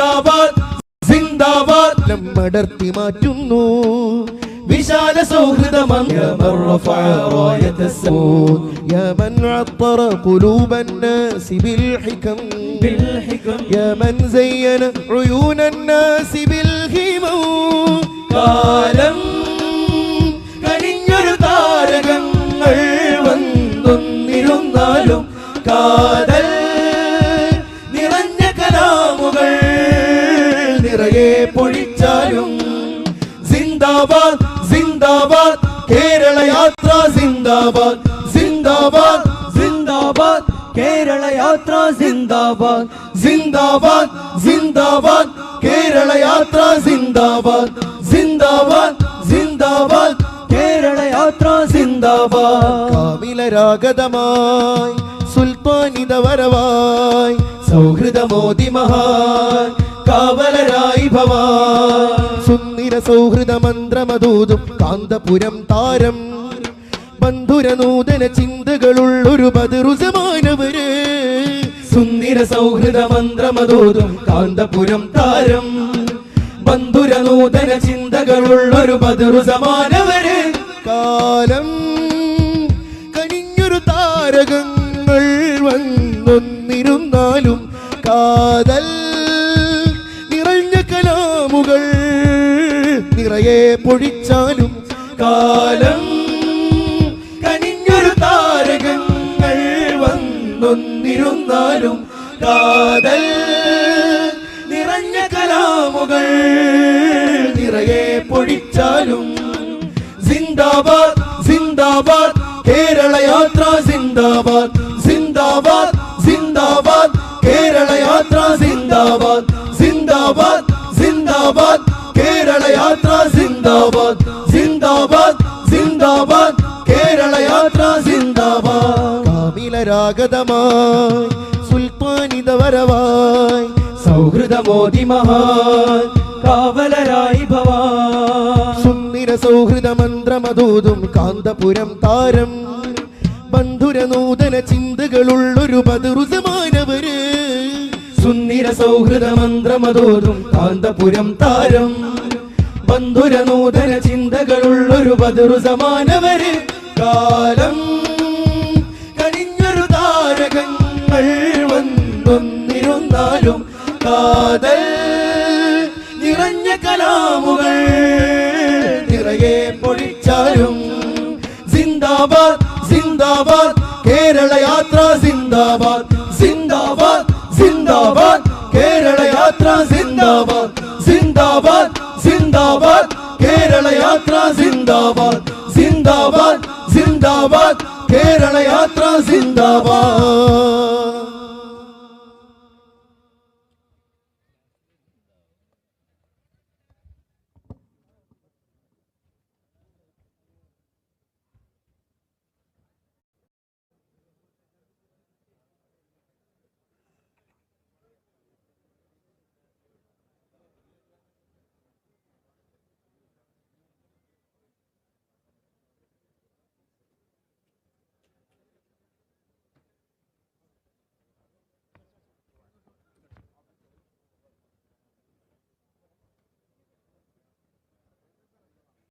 സിന്ദാബാദ് സിന്ദാബാദ് നമ്മടർത്തി മാറ്റുന്നു വിശാല സൗഹൃദമംഗമ يا من عطر قلوب الناس بالحكم يا من زين عيون الناس بالهمم കാലം പൊഴിച്ചാലും സിന്ദാബാദ് സിന്ദാബാദ് കേരള യാത്ര സിന്ദാബാദ് സിന്ദാബാദ് സിന്ദാബാദ് കേരള യാത്ര സിന്ദാബാദ് സിന്ദാബാദ് സിന്ദാബാദ് കേരള യാത്ര സിന്ദാബാദ് സിന്ദാബാദ് സിന്ദാബാദ് കേരള യാത്ര സിന്ദാബാദ് കാമിലരാഗതമായി സുൽത്താനിത വരവായി സൗഹൃദമോദി മഹാൻ കാവലരായി ഭവാ. സുന്ദര സൗഹൃദ മന്ത്രമതൂതും കാന്തപുരം താരം. ബന്ധുര നൂതന ചിന്തകളുള്ളൊരു ബദറുസമാനവര്. സുന്ദര സൗഹൃദ മന്ത്രമതോതും കാന്തപുരം താരം. ബന്ധുര നൂതന ചിന്തകളുള്ളൊരു ബദറു കാലം കനിഞ്ഞൊരു താരകങ്ങൾ വന്നൊന്നിരുന്നാലും കാതൽ നിറയെ പൊഴിച്ചാലും കാലം കനിഞ്ഞൊരു താരകങ്ങൾ വന്നൊന്നിരുന്നാലും കാതൽ നിറഞ്ഞ കലാമുകൾ നിറയെ പൊഴിച്ചാലും സിന്ദാബാദ് സിന്ദാബാദ് കേരള യാത്ര സിന്ദാബാദ് സിന്ദാബാദ് സിന്ദാബാദ് കേരള യാത്ര സിന്ദാബാദ് സിന്ദാബാദ് സിന്ദാബാദ് കാമിലരാഗതമായി സുൽത്താനിത വരവായി സൗഹൃദമോതി മഹാൻ കാവലരായി ഭവ സുന്ദര സൗഹൃദ മന്ത്രമതൂതും കാന്തപുരം താരം ബന്ധുര നൂതന ചിന്തകളുള്ളൊരു ബദറുസമാനവര് സുന്ദര സൗഹൃദ മന്ത്രമതോതും കാന്തപുരം താരം ബന്ധുര നൂതന ചിന്തകളുള്ളൊരു ബദറു സമാനവര് കാതൽ നിറഞ്ഞ കലാമുകൾ നിറയെ പൊഴിച്ചാലും സിന്ദാബാദ് സിന്ദാബാദ് കേരള യാത്ര സിന്ദാബാദ് സിന്ദാബാദ് സിന്ദാബാദ് കേരള യാത്ര സിന്ദാബാദ് സിന്ദാബാദ് സിന്ദാബാദ് കേരള യാത്ര സിന്ദാബാദ് സിന്ദാബാദ് സിന്ദാബാദ് കേരള യാത്ര സിന്ദാബാദ്